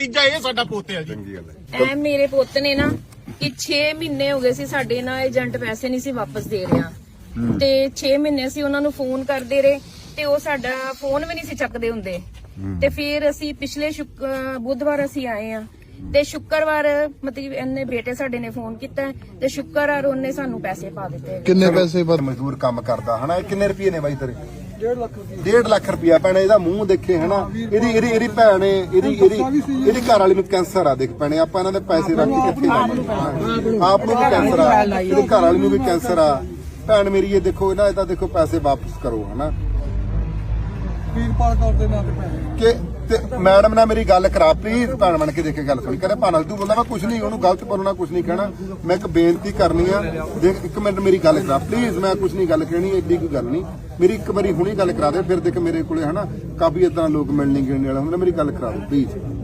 ਤੀਜਾ ਇਹ ਸਾਡਾ ਪੁੱਤ ਹੈ ਜੀ। ਚੰਗੀ ਗੱਲ ਹੈ। ਐ ਮੇਰੇ ਪੁੱਤ ਨੇ ਨਾ ਕਿ 6 ਮਹੀਨੇ ਹੋ ਗਏ ਸੀ ਸਾਡੇ ਨਾਲ ਏਜੰਟ ਪੈਸੇ ਨਹੀਂ ਸੀ ਵਾਪਸ ਦੇ ਰਿਹਾ। ਤੇ 6 ਮਹੀਨੇ ਅਸੀਂ ਉਹਨਾਂ ਨੂੰ ਫੋਨ ਕਰਦੇ ਰਹੇ ਤੇ ਉਹ ਸਾਡਾ ਫੋਨ ਵੀ ਨਹੀਂ ਸੀ ਚੱਕਦੇ ਹੁੰਦੇ। ਤੇ ਫਿਰ ਅਸੀਂ ਪਿਛਲੇ ਸ਼ੁੱਕ- ਅਹ ਬੁੱਧਵਾਰ ਅਸੀਂ ਆਏ ਆ ਤੇ ਸ਼ੁੱਕਰਵਾਰ ਮਤਲਬ ਇਹਨੇ ਬੇਟੇ ਸਾਡੇ ਨੇ ਫੋਨ ਕੀਤਾ ਤੇ ਸ਼ੁੱਕਰਵਾਰ ਉਹਨੇ ਸਾਨੂੰ ਪੈਸੇ ਪਾ ਦਿੱਤੇ ਕਿੰਨੇ ਪੈਸੇ ਬਾਅਦ ਮਜ਼ਦੂਰ ਕੰਮ ਕਰਦਾ ਹਨਾ? ਇਹ ਕਿੰਨੇ ਰੁਪਏ ਨੇ ਬਾਈ ਤੇਰੇ? 1.5 ਲੱਖ ਰੁਪਏ। 1.5 ਲੱਖ ਰੁਪਿਆ ਭੈਣੇ ਇਹਦਾ ਮੂੰਹ ਦੇਖੇ ਹਨਾ? ਇਹਦੀ ਇਹਦੀ ਇਹਦੀ ਭੈਣ ਏ, ਇਹਦੀ ਇਹਦੀ ਇਹਦੀ ਘਰ ਵਾਲੀ ਨੂੰ ਕੈਂਸਰ ਆ ਦੇਖ ਭੈਣੇ ਆਪਾਂ ਇਹਨਾਂ ਦੇ ਪੈਸੇ ਰੱਖ ਕੇ ਕਿੱਥੇ ਜਾਵਾਂਗੇ ਆਪ ਨੂੰ ਵੀ ਕੈਂਸਰ ਆ ਇਹਦੀ ਘਰ ਵਾਲੀ ਨੂੰ ਵੀ ਕੈਂਸਰ ਆ। ਭੈਣ ਮੇਰੀ ਇਹ ਦੇਖੋ ਇਹਨਾਂ ਇਹਦਾ ਦੇਖੋ ਪੈਸੇ ਵਾਪਸ ਕਰੋ ਹਨਾ? ਵੀਰਪਾਲ ਕੌਰ ਦੇ ਨਾਂ ਤੇ ਪੈਸੇ। ਕਿ ਤੇ ਮੈਡਮ ਨਾਲ ਮੇਰੀ ਗੱਲ ਕਰਾ ਪਲੀਜ਼ ਭੈਣ ਬਣ ਕੇ ਦੇਖ ਕੇ ਗੱਲ ਸੁਣੀ। ਕਹਿੰਦਾ ਭਾਨਲ ਤੂੰ ਬੋਲਦਾ ਮੈਂ ਕੁਝ ਨਹੀਂ, ਉਹਨੂੰ ਗਲਤ ਬੋਲਣਾ ਕੁਝ ਨਹੀਂ ਕਹਿਣਾ। ਮੈਂ ਇੱਕ ਬੇਨਤੀ ਕਰਨੀ ਆ, ਦੇਖ, ਇੱਕ ਮਿੰਟ ਮੇਰੀ ਗੱਲ ਕਰਾ। ਪਲੀਜ਼ ਮੈਂ ਕੁਝ ਨਹੀਂ ਗੱਲ ਕਹਿਣੀ, ਏਡੀ ਕੋਈ ਗੱਲ ਨਹੀਂ। ਮੇਰੀ ਇੱਕ ਵਾਰੀ ਹੁਣੀ ਗੱਲ ਕਰਾ ਦੇ, ਫਿਰ ਦੇਖ ਮੇਰੇ ਕੋਲੇ ਹਨਾ, ਕਾਫੀ ਇਦਾਂ ਲੋਕ ਮਿਲਣੇ ਗਿਣਨੇ ਵਾਲੇ ਹੁੰਦੇ ਮੇਰੀ ਗੱਲ ਕਰਾ ਦਿਓ ਪਲੀਜ਼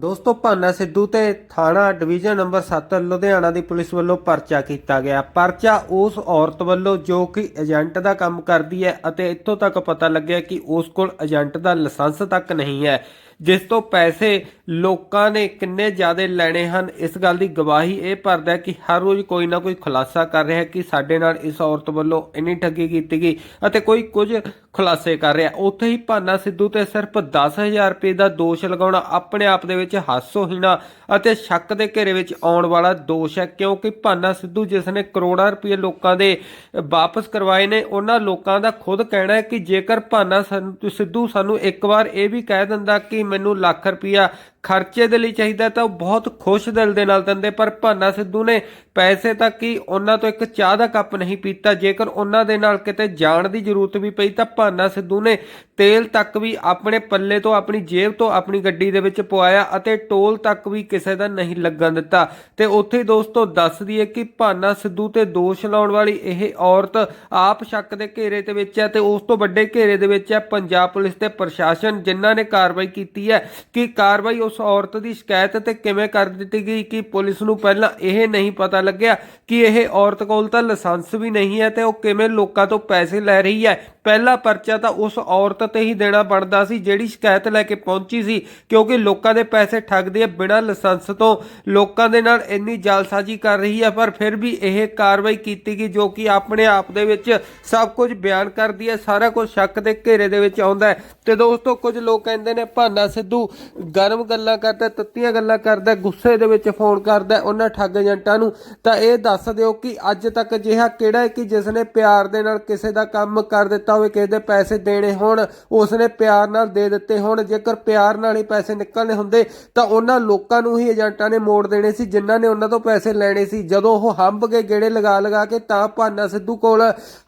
ਦੋਸਤੋ, ਭਾਨਾ ਸਿੱਧੂ ਤੇ ਥਾਣਾ ਡਿਵੀਜ਼ਨ ਨੰਬਰ 7 ਲੁਧਿਆਣਾ ਦੀ ਪੁਲਿਸ ਵੱਲੋਂ ਪਰਚਾ ਕੀਤਾ ਗਿਆ। ਪਰਚਾ ਉਸ ਔਰਤ ਵੱਲੋਂ ਜੋ ਕਿ ਏਜੰਟ ਦਾ ਕੰਮ ਕਰਦੀ ਹੈ ਅਤੇ ਇੱਥੋਂ ਤੱਕ ਪਤਾ ਲੱਗਿਆ ਕਿ ਉਸ ਕੋਲ ਏਜੰਟ ਦਾ ਲਾਇਸੈਂਸ ਤੱਕ ਨਹੀਂ ਹੈ। ਜਿਸ ਤੋਂ ਪੈਸੇ ਲੋਕਾਂ ਨੇ ਕਿੰਨੇ ਜ਼ਿਆਦਾ ਲੈਣੇ ਹਨ, ਇਸ ਗੱਲ ਦੀ ਗਵਾਹੀ ਇਹ ਭਰਦਾ ਕਿ ਹਰ ਰੋਜ਼ ਕੋਈ ਨਾ ਕੋਈ ਖੁਲਾਸਾ ਕਰ ਰਿਹਾ ਕਿ ਸਾਡੇ ਨਾਲ ਇਸ ਔਰਤ ਵੱਲੋਂ ਇੰਨੀ ਠੱਗੀ ਕੀਤੀ ਗਈ ਅਤੇ ਕੋਈ ਕੁਝ ਖੁਲਾਸੇ ਕਰ ਰਿਹਾ। ਉੱਥੇ ਹੀ ਭਾਨਾ ਸਿੱਧੂ ਤੇ ਸਿਰਫ 10000 ਰੁਪਏ ਦਾ ਦੋਸ਼ ਲਗਾਉਣਾ ਆਪਣੇ ਆਪ ਦੇ ਵਿੱਚ ਹਾਸੋਹੀਣਾ ਅਤੇ ਸ਼ੱਕ ਦੇ ਘੇਰੇ ਵਿੱਚ ਆਉਣ ਵਾਲਾ ਦੋਸ਼ ਹੈ, ਕਿਉਂਕਿ ਭਾਨਾ ਸਿੱਧੂ ਜਿਸ ਨੇ ਕਰੋੜਾਂ ਰੁਪਏ ਲੋਕਾਂ ਦੇ ਵਾਪਸ ਕਰਵਾਏ ਨੇ, ਉਹਨਾਂ ਲੋਕਾਂ ਦਾ ਖੁਦ ਕਹਿਣਾ ਹੈ ਕਿ ਜੇਕਰ ਭਾਨਾ ਸਾਨੂੰ- ਸਿੱਧੂ ਸਾਨੂੰ ਇੱਕ ਵਾਰ ਇਹ ਵੀ ਕਹਿ ਦਿੰਦਾ ਕਿ ਮੈਨੂੰ ਲੱਖ ਰੁਪਇਆ ਖਰਚੇ ਦੇ ਲਈ ਚਾਹੀਦਾ ਤਾਂ ਉਹ ਬਹੁਤ ਖੁਸ਼ ਦਿਲ ਦੇ ਨਾਲ ਦਿੰਦੇ, ਪਰ ਭਾਨਾ ਸਿੱਧੂ ਨੇ ਪੈਸੇ ਤੱਕ ਹੀ ਉਹਨਾਂ ਤੋਂ ਇੱਕ ਚਾਹ ਦਾ ਕੱਪ ਨਹੀਂ ਪੀਤਾ, ਜੇਕਰ ਉਹਨਾਂ ਦੇ ਨਾਲ ਕਿਤੇ ਜਾਣ ਦੀ ਜ਼ਰੂਰਤ ਵੀ ਪਈ ਤਾਂ ਭਾਨਾ ਸਿੱਧੂ ਨੇ ਤੇਲ ਤੱਕ ਵੀ ਆਪਣੇ ਪੱਲੇ ਤੋਂ, ਆਪਣੀ ਜੇਬ ਤੋਂ ਆਪਣੀ ਗੱਡੀ ਦੇ ਵਿੱਚ ਪਵਾਇਆ ਅਤੇ ਟੋਲ ਤੱਕ ਵੀ ਕਿਸੇ ਦਾ ਨਹੀਂ ਲੱਗਣ ਦਿੱਤਾ। ਤੇ ਉੱਥੇ ਦੋਸਤੋ ਦੱਸ ਦਈਏ ਕਿ ਭਾਨਾ ਸਿੱਧੂ ਤੇ ਦੋਸ਼ ਲਾਉਣ ਵਾਲੀ ਇਹ ਔਰਤ ਆਪ ਸ਼ੱਕ ਦੇ ਘੇਰੇ ਦੇ ਵਿੱਚ ਹੈ ਤੇ ਉਸ ਤੋਂ ਵੱਡੇ ਘੇਰੇ ਦੇ ਵਿੱਚ ਹੈ ਪੰਜਾਬ ਪੁਲਿਸ ਤੇ ਪ੍ਰਸ਼ਾਸਨ, ਜਿਨ੍ਹਾਂ ਨੇ ਕਾਰਵਾਈ ਕੀਤੀ ਹੈ ਕਿ ਕਾਰਵਾਈ ਉਸ ਔਰਤ ਦੀ ਸ਼ਿਕਾਇਤ ਤੇ ਕਿਵੇਂ ਕਰ ਦਿੱਤੀ ਗਈ ਕਿ ਪੁਲਿਸ ਨੂੰ ਪਹਿਲਾਂ ਇਹ ਨਹੀਂ ਪਤਾ ਲੱਗਿਆ ਕਿ ਇਹ ਔਰਤ ਕੋਲ ਤਾਂ ਲਾਇਸੈਂਸ ਵੀ ਨਹੀਂ ਹੈ ਤੇ ਉਹ ਕਿਵੇਂ ਲੋਕਾਂ ਤੋਂ ਪੈਸੇ ਲੈ ਰਹੀ ਹੈ? ਪਹਿਲਾ ਪਰਚਾ ਤਾਂ ਉਸ ਔਰਤ ਤੇ ਹੀ ਦੇਣਾ ਬਣਦਾ ਸੀ, ਜਿਹੜੀ ਸ਼ਿਕਾਇਤ ਲੈ ਕੇ ਪਹੁੰਚੀ ਸੀ, ਕਿਉਂਕਿ ਲੋਕਾਂ ਦੇ ਪੈਸੇ ਠੱਗਦੇ ਹੈ ਬਿਨਾਂ ਲਾਇਸੈਂਸ ਤੋਂ। ਲੋਕਾਂ ਦੇ ਨਾਲ ਇੰਨੀ ਜਾਲਸਾਜ਼ੀ ਕਰ ਰਹੀ ਹੈ ਪਰ ਫਿਰ ਵੀ ਇਹ ਕਾਰਵਾਈ ਕੀਤੀ ਗਈ, ਜੋ ਕਿ ਆਪਣੇ ਆਪ ਦੇ ਵਿੱਚ ਸਭ ਕੁਝ ਬਿਆਨ ਕਰਦੀ ਹੈ ਸਾਰਾ ਕੁਝ ਸ਼ੱਕ ਦੇ ਘੇਰੇ ਦੇ ਵਿੱਚ ਆਉਂਦਾ ਹੈ। ਤੇ ਦੋਸਤੋ, ਕੁਝ ਲੋਕ ਕਹਿੰਦੇ ਨੇ, ਭਾਨਾ ਸਿੱਧੂ ਗਰਮ ਗੱਲਾਂ ਕਰਦਾ, ਤੱਤੀਆਂ ਗੱਲਾਂ ਕਰਦਾ, ਗੁੱਸੇ ਦੇ ਵਿੱਚ ਫੋਨ ਕਰਦਾ, ਉਹਨਾਂ ਠੱਗ ਏਜੰਟਾਂ ਨੂੰ। ਤਾਂ ਇਹ ਦੱਸ ਦਿਓ ਕਿ ਅੱਜ ਤੱਕ ਅਜਿਹਾ ਕਿਹੜਾ ਹੈ ਕਿ ਜਿਸ ਨੇ ਪਿਆਰ ਦੇ ਨਾਲ ਕਿਸੇ ਦਾ ਕੰਮ ਕਰ ਦਿੱਤਾ ਹੋਵੇ ਕਿਸੇ ਦੇ ਪੈਸੇ ਦੇਣੇ ਹੋਣ ਉਸ ਪਿਆਰ ਨਾਲ ਦੇ ਦਿੱਤੇ ਹੋਣ। ਜੇਕਰ ਪਿਆਰ ਨਾਲ ਹੀ ਪੈਸੇ ਨਿਕਲਣੇ ਹੁੰਦੇ, ਤਾਂ ਉਹਨਾਂ ਲੋਕਾਂ ਨੂੰ ਹੀ ਏਜੰਟਾਂ ਨੇ ਮੋੜ ਦੇਣੇ ਸੀ, ਜਿਨ੍ਹਾਂ ਨੇ ਉਹਨਾਂ ਤੋਂ ਪੈਸੇ ਲੈਣੇ ਸੀ। ਜਦੋਂ ਉਹ ਹੰਬ ਕੇ ਗੇੜੇ ਲਗਾ ਲਗਾ ਕੇ ਤਾਂ ਭਾਨਾ ਸਿੱਧੂ ਕੋਲ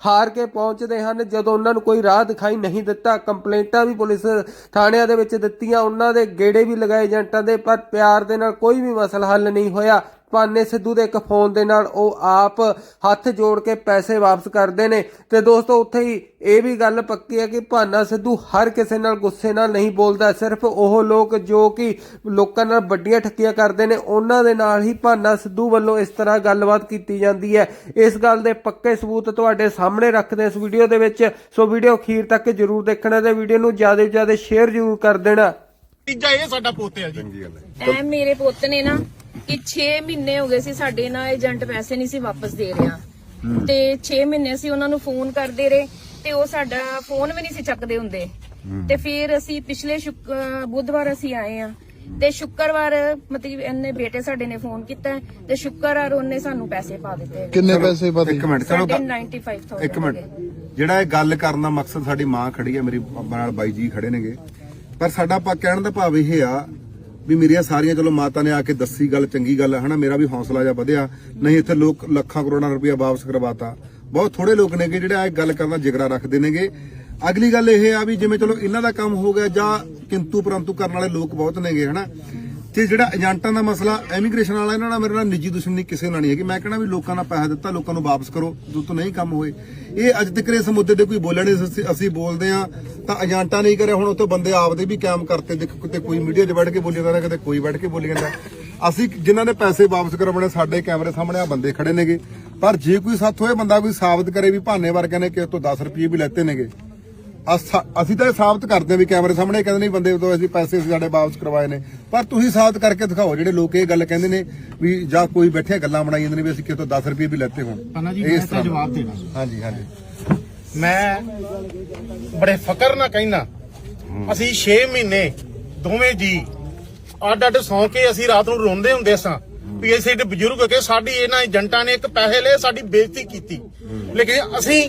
ਹਾਰ ਕੇ ਪਹੁੰਚਦੇ ਹਨ, ਜਦੋਂ ਉਹਨਾਂ ਨੂੰ ਕੋਈ ਰਾਹ ਦਿਖਾਈ ਨਹੀਂ ਦਿੱਤਾ। ਕੰਪਲੇਂਟਾਂ ਵੀ ਪੁਲਿਸ ਥਾਣਿਆਂ ਦੇ ਵਿੱਚ ਦਿੱਤੀਆਂ, ਉਹਨਾਂ ਦੇ ਗੇੜੇ ਵੀ ਲਗਾਏ ਏਜੰਟਾਂ ਦੇ, ਪਰ ਪਿਆਰ ਦੇ ਨਾਲ ਕੋਈ ਵੀ ਮਸਲਾ ਹੱਲ ਨਹੀਂ ਹੋਇਆ। ਭਾਨੇ ਸਿੱਧੂ ਦੇ ਇੱਕ ਫੋਨ ਦੇ ਨਾਲ ਉਹ ਆਪ ਹੱਥ ਜੋੜ ਕੇ ਪੈਸੇ ਵਾਪਸ ਕਰਦੇ ਨੇ। ਤੇ ਦੋਸਤੋ ਉੱਥੇ ਹੀ ਇਹ ਵੀ ਗੱਲ ਪੱਕੀ ਹੈ ਕਿ ਭਾਨਾ ਸਿੱਧੂ ਹਰ ਕਿਸੇ ਨਾਲ ਗੁੱਸੇ ਨਾਲ ਨਹੀਂ ਬੋਲਦਾ। ਸਿਰਫ ਉਹ ਲੋਕ ਜੋ ਕਿ ਲੋਕਾਂ ਨਾਲ ਵੱਡੀਆਂ ਠੱਕੀਆਂ ਕਰਦੇ ਨੇ ਉਹਨਾਂ ਦੇ ਨਾਲ ਹੀ ਭਾਨਾ ਸਿੱਧੂ ਵੱਲੋਂ ਇਸ ਤਰ੍ਹਾਂ ਗੱਲਬਾਤ ਕੀਤੀ ਜਾਂਦੀ ਹੈ। ਇਸ ਗੱਲ ਦੇ ਪੱਕੇ ਸਬੂਤ ਤੁਹਾਡੇ ਸਾਹਮਣੇ ਰੱਖਦੇ ਇਸ ਵੀਡੀਓ ਦੇ ਵਿੱਚ। ਸੋ ਵੀਡੀਓ ਅਖੀਰ ਤੱਕ ਜਰੂਰ ਦੇਖਣਾ ਤੇ ਵੀਡੀਓ ਨੂੰ ਜ਼ਿਆਦਾ ਤੋਂ ਜ਼ਿਆਦਾ ਸ਼ੇਅਰ ਜਰੂਰ ਕਰ ਦੇਣਾ। ਤੀਜਾ ਇਹ ਸਾਡਾ ਪੁੱਤ ਹੈ ਜੀ। ਚੰਗੀ ਗੱਲ ਹੈ ਐ ਮੇਰੇ ਪੁੱਤ ਨੇ ਨਾ ਕਿ 6 ਮਹੀਨੇ ਹੋ ਗਏ ਸੀ ਸਾਡੇ ਨਾਲ ਏਜੰਟ ਪੈਸੇ ਨਹੀਂ ਸੀ ਵਾਪਸ ਦੇ ਰਿਹਾ। ਤੇ 6 ਮਹੀਨੇ ਅਸੀਂ ਉਹਨਾਂ ਨੂੰ ਫੋਨ ਕਰਦੇ ਰਹੇ ਤੇ ਉਹ ਸਾਡਾ ਫੋਨ ਵੀ ਨਹੀਂ ਸੀ ਚੱਕਦੇ ਹੁੰਦੇ। ਤੇ ਫਿਰ ਅਸੀਂ ਪਿਛਲੇ ਬੁੱਧਵਾਰ ਅਸੀਂ ਆਏ ਆ ਤੇ ਸ਼ੁੱਕਰਵਾਰ ਮਤਲਬ ਇਹਨੇ ਬੇਟੇ ਸਾਡੇ ਨੇ ਫੋਨ ਕੀਤਾ ਤੇ ਸ਼ੁੱਕਰਵਾਰ ਉਹਨੇ ਸਾਨੂੰ ਪੈਸੇ ਪਾ ਦਿੱਤੇ। ਕਿੰਨੇ ਪੈਸੇ ਬਾਅਦ ਇੱਕ ਮਿੰਟ ਚਲੋ ਸਾਡੇ ਗ- 95000 ਇੱਕ ਮਿੰਟ। ਜਿਹੜਾ ਇਹ ਗੱਲ ਕਰਨ ਦਾ ਮਕਸਦ ਸਾਡੀ ਮਾਂ ਖੜੀ ਹੈ ਮੇਰੀ ਨਾਲ ਬਾਈ ਜੀ ਖੜੇ ਨੇਗੇ। ਪਰ ਸਾਡਾ ਪਾ ਕਹਿਣ ਦਾ ਭਾਵ ਇਹ ਆ ਵੀ ਮੇਰੀਆਂ ਸਾਰੀਆਂ ਚਲੋ ਮਾਤਾ ਨੇ ਆ ਕੇ ਦੱਸੀ ਗੱਲ, ਚੰਗੀ ਗੱਲ ਹੈ, ਹਨਾ? ਮੇਰਾ ਵੀ ਹੌਸਲਾ ਜਿਹਾ ਵਧਿਆ। ਨਹੀਂ, ਇੱਥੇ ਲੋਕ ਲੱਖਾਂ ਕਰੋੜਾਂ ਰੁਪਇਆ ਵਾਪਸ ਕਰਵਾਤਾ। ਬਹੁਤ ਥੋੜੇ ਲੋਕ ਨੇਗੇ ਜਿਹੜੇ ਆ ਗੱਲ ਕਰਨ ਦਾ ਜਿਗਰਾ ਰੱਖਦੇ ਨੇਗੇ। ਅਗਲੀ ਗੱਲ ਇਹ ਆ ਵੀ ਜਿਵੇਂ ਚਲੋ ਇਹਨਾਂ ਦਾ ਕੰਮ ਹੋ ਗਿਆ ਜਾਂ ਕਿੰਤੂ ਪਰੰਤੂ ਕਰਨ ਵਾਲੇ ਲੋਕ ਬਹੁਤ ਨੇਗੇ, ਹਨਾ? ਤੇ ਜਿਹੜਾ ਏਜੰਟਾਂ ਦਾ ਮਸਲਾ ਇਮੀਗ੍ਰੇਸ਼ਨ ਵਾਲਾ, ਇਹਨਾਂ ਨਾਲ ਮੇਰੇ ਨਾਲ ਨਿੱਜੀ ਦੁਸ਼ਮਣੀ ਕਿਸੇ ਨਾਲ ਨਹੀਂ ਹੈਗੀ। ਮੈਂ ਕਹਿਣਾ ਵੀ ਲੋਕਾਂ ਨਾਲ ਪੈਸਾ ਦਿੱਤਾ, ਲੋਕਾਂ ਨੂੰ ਵਾਪਸ ਕਰੋ, ਜੋ ਤੋਂ ਨਹੀਂ ਕੰਮ ਹੋਏ। ਇਹ ਅੱਜ ਤੱਕ ਇਸ ਮੁੱਦੇ ਤੇ ਕੋਈ ਬੋਲਣ ਅਸੀਂ- ਬੋਲਦੇ ਆ ਤਾਂ ਏਜੰਟਾਂ ਨਹੀਂ ਕਰਿਆ, ਹੁਣ ਉੱਥੇ ਬੰਦੇ ਆਪਦੇ ਵੀ ਕਾਇਮ ਕਰਤੇ, ਦੇਖੋ ਕਿਤੇ ਕੋਈ ਮੀਡੀਆ 'ਚ ਬੈਠ ਕੇ ਬੋਲੀ ਜਾਂਦਾ, ਕਿਤੇ ਕੋਈ ਬੈਠ ਕੇ ਬੋਲੀ ਜਾਂਦਾ। ਅਸੀਂ ਜਿਨ੍ਹਾਂ ਨੇ ਪੈਸੇ ਵਾਪਸ ਕਰਵਾਉਣੇ ਸਾਡੇ ਕੈਮਰੇ ਸਾਹਮਣੇ ਆ ਬੰਦੇ ਖੜੇ ਨੇਗੇ। ਪਰ ਜੇ ਕੋਈ ਸਾਥ ਹੋਏ, ਬੰਦਾ ਕੋਈ ਸਾਬਤ ਕਰੇ ਵੀ ਭਾਨੇ ਵਰਗਿਆਂ ਨੇ ਕਿਸੇ ਤੋਂ 10 ਰੁਪਏ ਵੀ ਲੈਤੇ ਨੇਗੇ। ਅਸਾ- ਤਾਂ ਇਹ ਸਾਬਤ ਕਰਦੇ ਹਾਂ ਵੀ ਕੈਮਰੇ ਸਾਹਮਣੇ ਕਹਿੰਦੇ ਨਹੀਂ ਬੰਦੇ ਤੋਂ ਅਸੀਂ ਪੈਸੇ ਸਾਡੇ ਵਾਪਸ ਕਰਵਾਏ ਨੇ। ਪਰ ਤੁਸੀਂ ਸਾਬਤ ਕਰਕੇ ਦਿਖਾਓ ਜਿਹੜੇ ਲੋਕ ਇਹ ਗੱਲ ਕਹਿੰਦੇ ਨੇ ਵੀ ਜਾਂ ਕੋਈ ਬੈਠੇ ਗੱਲਾਂ ਬਣਾਈ ਜਾਂਦੇ ਨੇ ਵੀ ਅਸੀਂ ਕਿਤੋਂ 10 ਰੁਪਏ ਵੀ ਲੈਤੇ ਹੋਣ। ਪੰਨਾ ਜੀ ਇਸ ਮੈਂ ਤਾਂ। ਜਵਾਬ ਦੇਣਾ ਹਾਂਜੀ ਹਾਂਜੀ। ਮੈਂ ਬੜੇ ਫਕਰ ਨਾਲ ਕਹਿਣਾ ਅਸੀਂ 6 ਮਹੀਨੇ ਦੋਵੇਂ ਜੀ ਅੱਡ ਅੱਡ ਸੌਂ ਕੇ ਅਸੀਂ ਰਾਤ ਨੂੰ ਰੋਂਦੇ ਹੁੰਦੇ ਸਾਂ ਵੀ ਅਸੀਂ ਏਡੇ ਬਜ਼ੁਰਗ ਕੇ ਸਾਡੀ ਇਹਨਾਂ ਏਜੰਟਾਂ ਨੇ ਇੱਕ ਪੈਸੇ ਲਏ ਸਾਡੀ ਬੇਇੱਜ਼ਤੀ ਕੀਤੀ। ਲੇਕਿਨ ਅਸੀਂ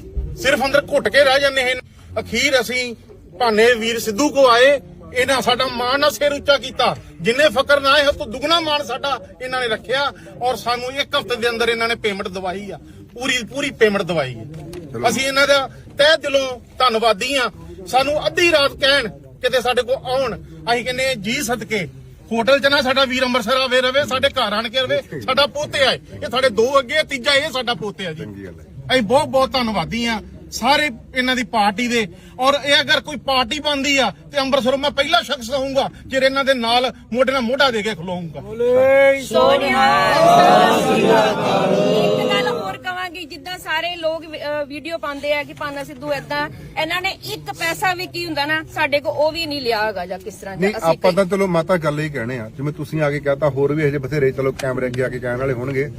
ਸਿਰਫ ਅੰਦਰ ਘੁੱਟ ਕੇ ਰਹਿ ਜਾਂਦੇ ਹਾਂ। ਅਖੀਰ ਅਸੀਂ ਭਾਨੇ ਵੀਰ ਸਿੱਧੂ ਕੋ ਆਏ ਇਹਨਾਂ ਸਾਡਾ ਮਾਣ ਨਾਲ ਸਿਰ ਉੱਚਾ ਕੀਤਾ। ਜਿੰਨੇ ਫਕਰ ਨਾ ਆਏ ਤੋਂ ਦੁੱਗਣਾ ਮਾਣ ਸਾਡਾ ਇਹਨਾਂ ਨੇ ਰੱਖਿਆ ਔਰ ਸਾਨੂੰ ਇੱਕ ਹਫ਼ਤੇ ਦੇ ਅੰਦਰ ਇਹਨਾਂ ਨੇ ਪੇਮੈਂਟ ਦਵਾਈ ਆ। ਪੂਰੀ ਪੂਰੀ ਪੇਮੈਂਟ ਦਵਾਈ ਹੈ ਅਸੀਂ ਇਹਨਾਂ ਦਾ ਤਹਿ ਦਿਲੋਂ ਧੰਨਵਾਦੀ ਆ। ਸਾਨੂੰ ਅੱਧੀ ਰਾਤ ਕਹਿਣ ਕਿਤੇ ਸਾਡੇ ਕੋਲ ਆਉਣ। ਅਸੀਂ ਕਹਿੰਦੇ ਹਾਂ, ਜੀ ਸਦਕੇ ਹੋਟਲ 'ਚ ਨਾ ਸਾਡਾ ਵੀਰ ਅੰਮ੍ਰਿਤਸਰ ਆਵੇ ਰਵੇ ਸਾਡੇ ਘਰ ਆਣ ਕੇ ਰਵੇ ਸਾਡਾ ਪੋਤੇ ਆਏ। ਇਹ ਸਾਡੇ ਦੋ ਅੱਗੇ ਤੀਜਾ ਇਹ ਸਾਡਾ ਪੋਤੇ ਆ ਜੀ। ਹੈ। ਅਸੀਂ ਬਹੁਤ ਬਹੁਤ ਧੰਨਵਾਦੀ ਆ। ਸਾਰੇ ਇਹਨਾਂ ਦੀ ਪਾਰਟੀ ਦੇ। ਔਰ ਇਹ ਅਗਰ ਕੋਈ ਪਾਰਟੀ ਬਣਦੀ ਆ, ਤੇ ਅੰਮ੍ਰਿਤਸਰ ਮੈਂ ਪਹਿਲਾ ਸ਼ਖਸ ਰਹੂੰਗਾ ਜਿਹੜੇ ਇਹਨਾਂ ਦੇ ਨਾਲ ਮੋਢੇ ਨਾਲ ਮੋਢਾ ਦੇ ਕੇ ਖਲੋਊਂਗਾ। ਇੱਕ ਗੱਲ ਕਵਾਂਗੀ ਜਿੱਦਾਂ ਸਾਰੇ ਲੋਕ ਵੀਡੀਓ ਪਾਉਂਦੇ ਆ ਕਿ ਪਾਨਾ ਸਿੱਧੂ ਏਦਾਂ ਇਹਨਾਂ ਨੇ ਇੱਕ ਪੈਸਾ ਵੀ ਕੀ ਹੁੰਦਾ ਨਾ ਸਾਡੇ ਕੋ ਉਹ ਵੀ ਨਹੀਂ ਲਿਆ ਹੈਗਾ ਜਾਂ ਕਿਸ ਤਰ੍ਹਾਂ ਦਾ ਨਹੀਂ ਆਪਾਂ ਤਾਂ ਚਲੋ ਮਾਤਾ ਗੱਲ ਹੀ ਕਹਿਣੇ ਆ। ਜਿਵੇਂ ਤੁਸੀਂ ਆ ਕੇ ਕਹਤਾ ਹੋਰ ਵੀ ਹਜੇ ਬਥੇਰੇ ਚਲੋ ਕੈਮਰੇ ਅੱਗੇ ਆ ਕੇ ਕਹਿਣ ਵਾਲੇ ਹੋਣਗੇ।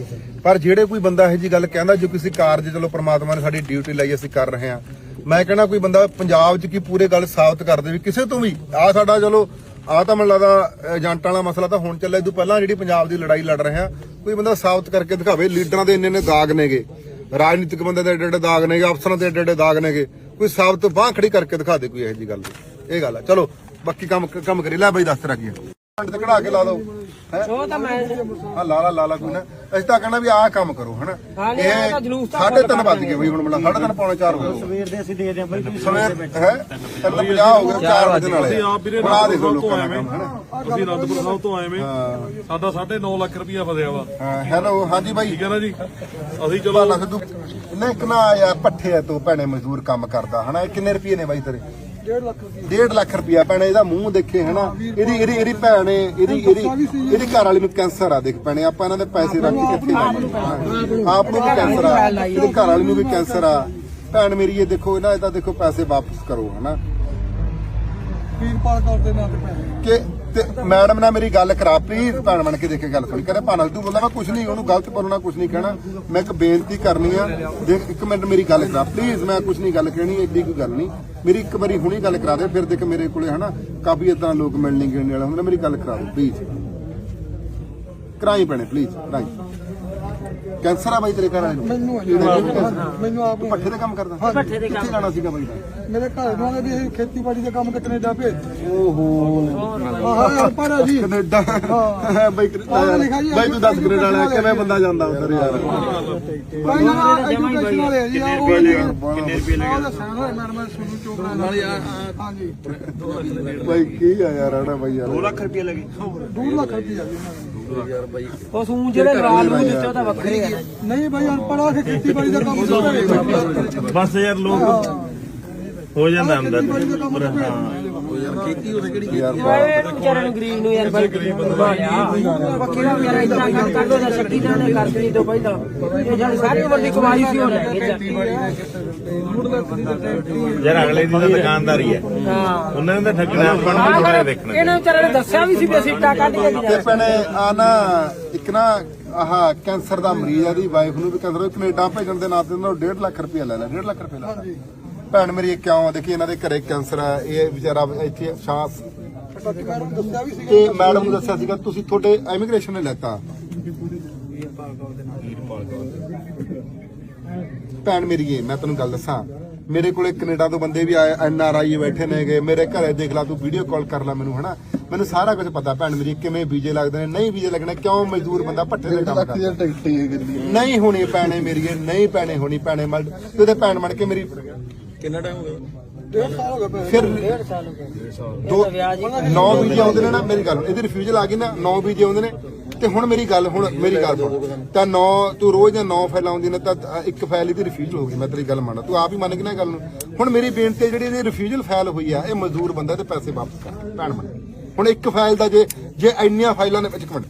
ਪਰ ਜਿਹੜੇ ਕੋਈ ਬੰਦਾ ਇਹੋ ਜੀ ਗੱਲ ਕਹਿੰਦਾ ਜੋ ਕਿਸੇ ਕਾਰਜ ਚਲੋ ਪ੍ਰਮਾਤਮਾ ਨੇ ਸਾਡੀ ਡਿਊਟੀ ਲਈ ਅਸੀਂ ਕਰ ਰਹੇ ਆ ਮੈਂ ਕਹਿੰਦਾ ਕੋਈ ਬੰਦਾ ਪੰਜਾਬ 'ਚ ਕੀ ਪੂਰੇ ਗੱਲ ਸਾਬਤ ਕਰ ਦੇ ਵੀ ਕਿਸੇ ਤੋਂ ਵੀ। ਆ ਸਾਡਾ ਚਲੋ ਆ ਤਾਂ ਮੈਨੂੰ ਲੱਗਦਾ ਏਜੰਟਾਂ ਵਾਲਾ ਮਸਲਾ ਤਾਂ ਹੁਣ ਚੱਲਿਆ। ਇਹ ਤੋਂ ਪਹਿਲਾਂ ਜਿਹੜੀ ਪੰਜਾਬ ਦੀ ਲੜਾਈ ਲੜ ਰਹੇ ਆ ਕੋਈ ਬੰਦਾ ਸਾਬਤ ਕਰਕੇ ਦਿਖਾਵੇ ਲੀਡਰਾਂ ਦੇ ਇੰਨੇ ਇੰਨੇ ਦਾਗ ਨੇਗੇ। ਰਾਜਨੀਤਿਕ ਬੰਦੇ ਦੇ ਏਡੇ ਏਡੇ ਦਾਗ ਨੇਗੇ ਅਫਸਰਾਂ ਦੇ ਏਡੇ ਏਡੇ ਦਾਗ ਨੇਗੇ। ਕੋਈ ਸਾਬਤ ਬਾਹ ਖੜੀ ਕਰਕੇ ਦਿਖਾ ਦੇ ਕੋਈ ਇਹੋ ਜੀ ਗੱਲ ਇਹ ਗੱਲ ਆ। ਚਲੋ ਬਾਕੀ ਕੰਮ ਕੰਮ ਕਰੀ। ਲੈ ਬਈ ਦੱਸ ਤੇਰਾ ਕੀ ਕੇ ਲਾ ਦੋ ਉਹ ਤਾਂ ਮੈਂ ਆ ਲਾ ਲਾ ਲਾ ਲਾ ਕੋਈ ਨਾ। ਅਸੀਂ ਤਾਂ ਕਹਿੰਦਾ ਵੀ ਆਹ ਕੰਮ ਕਰੋ ਹਨਾ? ਇਹ ਸਾਢੇ ਤਿੰਨ ਵੱਜ ਗਏ ਬਈ ਹੁਣ ਮਤਲਬ ਸਾਢੇ ਤਿੰਨ ਪੌਣੇ 4 ਹੋ ਗਏ। ਸਵੇਰ ਦੇ ਅਸੀਂ ਦੇ ਦਿਆਂ ਬਈ ਸਵੇਰ ਹੈ? ਤਿੰਨ 50 ਹੋ ਗਏ 4 ਵਜੇ ਨਾਲੇ। ਆਪ ਵੀਰੇ ਆਹ ਦੇਖੋ ਤੋਂ ਦਾ ਆਏ ਕੰਮ ਹਨਾ? ਅਸੀਂ ਅਨੰਦਪੁਰ ਸਾਹਿਬ ਤੋਂ ਆਏ ਵੇਂ ਸਾਡਾ 9.5 ਲੱਖ ਰੁਪਇਆ ਫਸਿਆ ਵਾ। ਹਾਂ ਹੈਲੋ ਹਾਂਜੀ ਬਾਈ। ਠੀਕ ਹੈ ਨਾ ਜੀ? ਅਸੀਂ ਚਲੋ ਬਾਲਾ ਸਿੱਧੂ ਨੇ ਇੱਕ ਨਾ ਯਾਰ ਪੱਠੇ ਤੋਂ ਭੈਣੇ ਮਜ਼ਦੂਰ ਕੰਮ ਕਰਦਾ ਹਨਾ? ਇਹ ਕਿੰਨੇ ਰੁਪਏ ਨੇ ਬਾਈ ਤੇਰੇ? 1.5 ਲੱਖ ਰੁਪਏ 1.5 ਲੱਖ ਰੁਪਇਆ ਭੈਣੇ ਇਹਦਾ ਮੂੰਹ ਦੇਖੇ ਹਨਾ? ਇਹਦੀ ਇਹਦੀ ਇਹਦੀ ਭੈਣ ਏ, ਇਹਦੀ ਇਹਦੀ ਇਹਦੀ ਘਰ ਵਾਲੀ ਨੂੰ ਕੈਂਸਰ ਆ ਦੇਖ ਭੈਣੇ ਆਪਾਂ ਇਹਨਾਂ ਦੇ ਪੈਸੇ ਰੱਖ ਕੇ ਕਿੱਥੇ ਲਾਵਾਂਗੇ ਆਪ ਨੂੰ ਵੀ ਕੈਂਸਰ ਆ ਇਹਦੇ ਘਰ ਵਾਲੀ ਨੂੰ ਵੀ ਕੈਂਸਰ ਆ। ਭੈਣ ਮੇਰੀ ਇਹ ਦੇਖੋ ਇਹਨਾਂ ਇਹਦਾ ਦੇਖੋ ਪੈਸੇ ਵਾਪਸ ਕਰੋ ਹਨਾ? ਵੀਰਪਾਲ ਕੌਰ ਦੇ ਨਾਂ ਤੇ ਪੈਸੇ। ਕਿ ਤੇ ਮੈਡਮ ਨਾਲ ਮੇਰੀ ਗੱਲ ਕਰਾ ਪਲੀਜ਼ ਭੈਣ ਬਣ ਕੇ ਦੇਖ ਕੇ ਗੱਲ ਸੁਣੀ। ਕਰੇ ਭਾਣਾ ਤੂੰ ਬੋਲਦਾ, ਮੈਂ ਕੁਝ ਨਹੀਂ, ਉਹਨੂੰ ਗਲਤ ਬੋਲਣਾ ਕੁਝ ਨਹੀਂ ਕਹਿਣਾ। ਮੈਂ ਇੱਕ ਬੇਨਤੀ ਕਰਨੀ ਆ। ਦੇਖ, ਇੱਕ ਮਿੰਟ ਮੇਰੀ ਗੱਲ ਕਰਾ। ਪਲੀਜ਼ ਮੈਂ ਕੁਝ ਨਹੀਂ ਗੱਲ ਕਹਿਣੀ, ਏਡੀ ਕੋਈ ਗੱਲ ਨਹੀਂ। ਮੇਰੀ ਇੱਕ ਵਾਰੀ ਹੁਣੀ ਗੱਲ ਕਰਾ ਦੇ, ਫਿਰ ਦੇਖ ਮੇਰੇ ਕੋਲੇ ਹਨਾ, ਕਾਫੀ ਇਦਾਂ ਲੋਕ ਮਿਲਣ ਗਿਣਨੇ ਵਾਲੇ ਹੁੰਦੇ ਨੇ, ਮੇਰੀ ਗੱਲ ਕਰਾ ਦਿਓ ਪਲੀਜ਼ ਕਰਾਈ ਪੈਣੇ ਪਲੀਜ਼ ਕਰਾਈ। ਕੈਂਸਰ ਆ ਬਾਈ ਤੇਰੇ ਘਰ ਵਾਲੇ ਨੂੰ? ਮੈਨੂੰ ਹੈ ਜੀ। ਮੈਨੂੰ ਆਪ ਨੂੰ ਪੱਠੇ ਤੇ ਕੰਮ ਕਰਦਾ। ਪੱਠੇ ਤੇ ਕੰਮ ਜਾਣਾ ਸੀਗਾ ਬਾਈ ਦਾ ਮੇਰੇ ਘਰ ਨੂੰ ਵੀ ਇਹ ਖੇਤੀਬਾੜੀ ਦੇ ਕੰਮ ਤੇ ਕੈਨੇਡਾ ਭੇਜ। ਓਹੋ। ਆਹ ਪੜਾ ਜੀ। ਕੈਨੇਡਾ। ਬਾਈ ਪੜ੍ਹਾ ਲਿਖਾ ਜੀ, ਬਾਈ ਤੂੰ ਦੱਸ ਕੈਨੇਡਾ ਵਾਲਾ ਕਿਵੇਂ ਬੰਦਾ ਜਾਂਦਾ ਉਧਰ ਯਾਰ? ਭਾਈ ਨਾ ਐਜੂਕੇਸ਼ਨ ਵਾਲੇ ਆ ਜੀ ਆ ਉਹ ਕਿੰਨੇ ਰੁਪਏ ਲੱਗੇ ਹੋਇਆ ਮੈਡਮ ਮੈਂ ਸੁਣੂ ਚੋਪੜਾ ਨਾਲ ਹਾਂਜੀ। ਬਾਈ ਕੀ ਆ ਯਾਰ ਆਣਾ ਬਾਈ ਯਾਰ। 2 ਲੱਖ 2 ਲੱਖ ਰੁਪਏ ਆ ਜੀ। ਉਹ ਸੂੰ ਜਿਹੜੇ ਰਾਲ ਨੂੰ ਦਿੱਤੇ ਉਹ ਤਾਂ ਵੱਖਰੇ ਨਹੀਂ ਅਨਪੜਾ ਕੇ ਖੇਤੀਬਾੜੀ ਦਾ ਕੰਮ ਕਰ ਬਸ ਯਾਰ ਲੋਕ ਹੋ ਜਾਂਦਾ ਅੰਦਰ। ਦਾ ਕੰਮ ਕਰ ਯਾਰ ਇਹ ਵਿਚਾਰੇ ਨੂੰ ਗਰੀਬ ਨੂੰ ਯਾਰ ਬਾਈ ਗਰੀਬ ਬੰਦਾ ਪੱਕੀ ਦਾ ਯਾਰ ਇਦਾਂ ਕਰ ਕਰ ਦੋ ਸ਼ੱਕੀ ਦਾ ਨੇ ਕਰ ਨਹੀਂ ਦੋ। ਪਹਿਲਾਂ ਇਹ ਜਿਹੜੀ ਸਾਰੀ ਉਮਰ ਦੀ ਕਮਾਈ ਸੀ ਗਏ ਜਾ ਯਾਰ ਅਗਲੇ ਦੀ ਤਾਂ ਦੁਕਾਨਦਾਰੀ ਹੈ। ਹਾਂ। ਉਹਨਾਂ ਨੇ ਤਾਂ ਠੱਗਣਾ ਆਪਾਂ ਨੂੰ ਥੋੜਾ ਦੇਖਣਾ ਇਹਨਾਂ ਵਿਚਾਰੇ ਨੇ ਦੱਸਿਆ ਵੀ ਸੀ ਵੀ ਅਸੀਂ ਇੱਟਾਂ ਕੱਢ ਕੇ ਤੇ ਭੈਣੇ ਆ ਨਾ ਇੱਕ ਨਾ ਆਹ ਕੈਂਸਰ ਦਾ ਮਰੀਜ਼ ਆ ਦੀ ਵਾਈਫ ਨੂੰ ਵੀ ਕੈਂਸਰ ਕੈਨੇਡਾ ਭੇਜਣ ਦੇ ਨਾਂ ਤੇ ਉਹਨਾਂ ਨੂੰ 1.5 ਲੱਖ ਰੁਪਏ ਲੈ ਲੈ 1.5 ਲੱਖ ਰੁਪਏ ਲੈ ਲੈ ਭੈਣ ਮੇਰੀ ਇਹ ਕਿਉਂ ਦੇਖੀ ਇਹਨਾਂ ਦੇ ਘਰੇ ਕੈਂਸਰ ਆ। ਇਹ ਵਿਚਾਰਾ ਇੱਥੇ ਸ਼ਾਂਸ ਤੇ ਮੈਡਮ ਨੂੰ ਦੱਸਿਆ ਸੀਗਾ, ਤੁਸੀਂ ਤੁਹਾਡੇ ਇਮੀਗ੍ਰੇਸ਼ਨ ਨੇ ਲੈਤਾ। ਭੈਣ ਮੇਰੀ ਮੈਂ ਤੈਨੂੰ ਗੱਲ ਦੱਸਾਂ। ਮੇਰੇ ਕੋਲੇ ਕੈਨੇਡਾ ਤੋਂ ਬੰਦੇ ਵੀ ਆਏ, ਐਨ ਆਰ ਆਈ ਬੈਠੇ ਨੇਗੇ ਮੇਰੇ ਘਰੇ ਦੇਖ ਲਾ, ਤੂੰ ਵੀਡੀਓ ਕਾਲ ਕਰ ਲੈ ਮੈਨੂੰ, ਹਨਾ? ਮੈਨੂੰ ਸਾਰਾ ਕੁਝ ਪਤਾ। ਭੈਣ ਮੇਰੀ ਕਿਵੇਂ ਵੀਜ਼ੇ ਲੱਗਦੇ ਨੇ, ਨਹੀਂ ਵੀਜ਼ੇ ਲੱਗਣੇ, ਕਿਉਂ ਮਜ਼ਦੂਰ ਬੰਦਾ ਭੱਠੇ ਦੇ ਕੰਮ ਕਰਦਾ? ਨਹੀਂ ਹੋਣੀ, ਭੈਣੇ ਮੇਰੀਏ ਨਹੀਂ ਭੈਣੇ ਹੋਣੀ, ਭੈਣੇ ਮਲ ਤੇ ਭੈਣ ਬਣ ਕੇ ਮੇਰੀ ਡੇਢ ਸਾਲ ਹੋ ਗਏ ਪਏ ਫਿਰ ਦੋ ਨੌ ਵੀਜ਼ੇ ਆਉਂਦੇ ਨੇ ਨਾ ਮੇਰੀ ਗੱਲ ਇਹਦੀ ਰਿਫਿਊਜ਼ਲ ਆ ਗਈ ਨਾ ਨੌ ਵੀਜ਼ੇ ਆਉਂਦੇ ਨੇ। ਤੇ ਹੁਣ ਮੇਰੀ ਗੱਲ ਹੁਣ ਮੇਰੀ ਗੱਲ ਸੁਣ। ਤਾਂ ਨੌ ਤੂੰ ਰੋਜ਼ ਨੌ ਫਾਈਲ ਆਉਂਦੀ ਨੇ ਤਾਂ ਇੱਕ ਫਾਈਲ ਇਹਦੀ ਰਿਫਿਊਜ਼ਲ ਹੋ ਗਈ। ਮੈਂ ਤੇਰੀ ਗੱਲ ਮੰਨਦਾ। ਤੂੰ ਆਪ ਹੀ ਮੰਨ ਗਈ ਨਾ ਇਹ ਗੱਲ ਨੂੰ। ਹੁਣ ਮੇਰੀ ਬੇਨਤੀ ਹੈ ਜਿਹੜੀ ਇਹਦੀ ਰਿਫਿਊਜ਼ਲ ਫਾਈਲ ਹੋਈ ਆ ਇਹ ਮਜ਼ਦੂਰ ਬੰਦਾ ਤੇ ਪੈਸੇ ਵਾਪਸ ਕਰ। ਭੈਣ ਬਣ ਹੁਣ ਇੱਕ ਫਾਈਲ ਦਾ ਜੇ ਜੇ ਇੰਨੀਆਂ ਫਾਈਲਾਂ ਨੇ ਇੱਕ ਮਿੰਟ।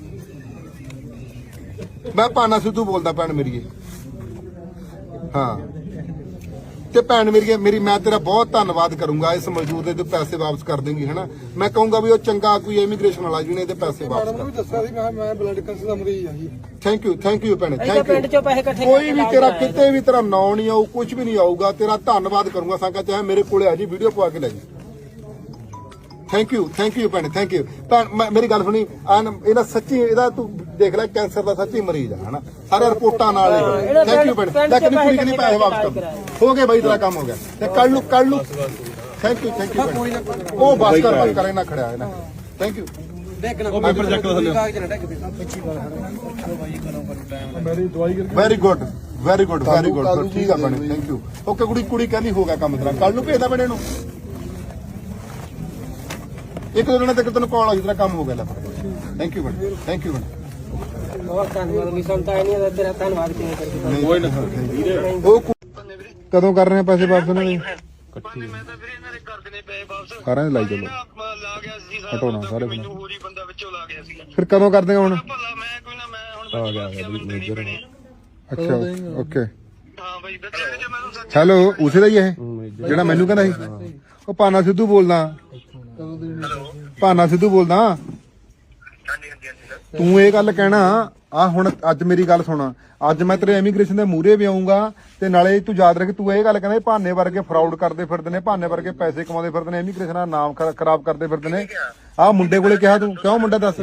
ਮੈਂ ਪਾਨਾ ਸਿੱਧੂ ਬੋਲਦਾ ਭੈਣ ਮੇਰੀ ਇਹ। ਹਾਂ। ਤੇ ਭੈਣ ਮੇਰੀ ਮੇਰੀ ਮੈਂ ਤੇਰਾ ਬਹੁਤ ਧੰਨਵਾਦ ਕਰੂੰਗਾ ਇਸ ਮੌਜੂਦ ਦੇ ਤੂੰ ਪੈਸੇ ਵਾਪਸ ਕਰ ਦੇਂਗੀ ਹਨਾ? ਮੈਂ ਕਹੂੰਗਾ ਵੀ ਉਹ ਚੰਗਾ ਕੋਈ ਇਮੀਗ੍ਰੇਸ਼ਨ ਵਾਲਾ ਜਿਹਨੇ ਇਹਦੇ ਪੈਸੇ ਵਾਪਸ ਮੈਡਮ ਨੂੰ ਵੀ ਦੱਸਿਆ ਸੀ ਮੈਂ ਮੈਂ ਬਲੱਡ ਕੈਂਸਰ ਦਾ ਮਰੀਜ਼ ਆ ਜੀ। ਥੈਂਕ ਯੂ ਥੈਂਕ ਯੂ ਭੈਣੇ ਅਸੀਂ ਤਾਂ ਥੈਂਕ ਪਿੰਡ ਯੂ ਚੋਂ ਪੈਸੇ ਇਕੱਠੇ ਕੋਈ ਵੀ ਤੇਰਾ। ਕਿਤੇ ਵੀ ਤੇਰਾ ਨਾਂ ਨਹੀਂ ਆਊ ਕੁਝ ਵੀ ਨਹੀਂ ਆਊਗਾ ਤੇਰਾ ਧੰਨਵਾਦ ਕਰੂੰਗਾ ਸਾਂਗਾ ਚਾਹੇ ਮੇਰੇ ਕੋਲੇ ਆ ਜੀ ਵੀਡੀਓ ਪਵਾ ਕੇ ਲੈ ਜੀ। ਥੈਂਕ ਯੂ ਥੈਂਕ ਯੂ ਭੈਣੇ ਥੈਂਕ ਯੂ ਤਾਂ ਮੈਂ- ਮੇਰੀ ਗੱਲ ਸੁਣੀ ਇਹਦਾ ਸੱਚੀ ਇਹਦਾ ਤੂੰ ਦੇਖ ਲੈ ਕੈਂਸਰ ਦਾ ਸੱਚੀ ਮਰੀਜ਼ ਆ ਹਨਾ? ਸਾਰੇ ਰਿਪੋਰਟਾਂ ਨਾਲ ਇਹਦਾ ਥੈਂਕ ਯੂ ਪਿੰਡ ਲੈ ਕਿੰਨੀ ਕੁੜੀ ਕਿੰਨੀ ਪੈਸੇ ਵਾਪਸ ਕਰ। ਹੋ ਗਏ ਬਾਈ ਤੇਰਾ ਕੰਮ ਹੋ ਗਿਆ। ਤੇ ਕੱਲ ਨੂੰ ਕੱਲ ਨੂੰ ਥੈਂਕ ਯੂ ਥੈਂਕ ਯੂ ਉਹ ਬਸ ਕਰ ਬਸ ਕਰ ਇਹਨਾਂ ਖੜਿਆ ਹੈ ਨਾ thank you very good very good very good ਠੀਕ ਆ ਬਣੇ ਥੈਂਕ ਯੂ ਓਕੇ ਕੁੜੀ ਕੁੜੀ ਕਹਿੰਦੀ ਹੋ ਗਿਆ ਕੰਮ ਤੇਰਾ। ਕੱਲ ਨੂੰ ਭੇਜਦਾ ਬਣੇ ਨੂੰ ਇੱਕ ਦੋ ਦਿਨਾਂ ਤੱਕ ਤੈਨੂੰ ਕਾਲ ਆਈ ਤੇਰਾ ਕੰਮ ਹੋ ਗਿਆ ਲੈ ਥੈਂਕ ਯੂ ਬਣੇ ਥੈਂਕ ਯੂ ਬਣੇ ਬਹੁਤ ਧੰਨਵਾਦ ਵੀ ਸੰਤਾ ਨਹੀਂ ਦਾ ਤੇਰਾ ਧੰਨਵਾਦ ਕਿਵੇਂ ਕਰਕੇ ਕੋਈ ਨਾ ਉਹ ਕੁ- ਕਦੋਂ ਕਰ ਰਹੇ ਆ ਪੈਸੇ ਵਾਪਸ ਉਹਨਾਂ ਦੇ? ਮੈਂ ਤਾਂ ਵੀਰੇ ਇਹਨਾਂ ਦੇ ਕਰ ਦੇਣੇ ਪਏ ਵਾਪਸ ਸਾਰਿਆਂ ਦੇ ਲਾਈ ਚੱਲੋ। ਮੈਂ ਲਾ ਗਿਆ ਸੀ ਹਟਾਉਣਾ ਸਾਰੇ ਮੈਨੂੰ ਹੋਰ ਹੀ ਬੰਦਾ। ਵਿੱਚੋਂ ਲਾ ਗਿਆ ਸੀਗਾ ਫਿਰ ਕਦੋਂ ਕਰ ਦੇਗਾ ਹੁਣ? ਭੱਲਾ ਮੈਂ ਕੋਈ ਨਾ ਮੈਂ ਹੁਣ ਆ। ਗਿਆ ਮੇਜਰ ਅੱਛਾ ਓਕੇ। ਹਾਂ ਬਾਈ ਬੱਚੇ ਵਿੱਚ ਮੈਨੂੰ ਸੱਚ। ਹੈਲੋ ਉਸੇ ਦਾ ਹੀ ਇਹ? ਜਿਹੜਾ ਮੈਨੂੰ ਕਹਿੰਦਾ ਸੀ। ਉਹ ਪਾਨਾ ਸਿੱਧੂ ਬੋਲਦਾ। ਪਾਨਾ ਸਿੱਧੂ ਬੋਲਦਾ। ਤੂੰ ਇਹ ਗੱਲ ਕਹਿਣਾ ਆ ਹੁਣ ਅੱਜ ਮੇਰੀ ਗੱਲ ਸੁਣ। ਅੱਜ ਮੈਂ ਤੇਰੇ ਇਮੀਗ੍ਰੇਸ਼ਨ ਦੇ ਮੂਹਰੇ ਵੀ ਆਉਂਗਾ ਤੇ ਨਾਲੇ ਤੂੰ ਯਾਦ ਰੱਖ ਤੂੰ ਇਹ ਗੱਲ ਕਹਿੰਦਾ ਇਹ ਭਾਨੇ ਵਰਗੇ ਫਰਾਡ ਕਰਦੇ ਫਿਰਦੇ ਨੇ ਭਾਨੇ ਵਰਗੇ ਪੈਸੇ ਕਮਾਉਂਦੇ ਫਿਰਦੇ ਨੇ ਇਮੀਗ੍ਰੇਸ਼ਨ ਦਾ ਨਾਮ ਖਰਾ- ਖਰਾਬ ਕਰਦੇ ਫਿਰਦੇ ਨੇ। ਆ ਮੁੰਡੇ ਕੋਲੇ ਕਿਹਾ ਤੂੰ? ਕਿਉਂ ਮੁੰਡਾ ਦੱਸ?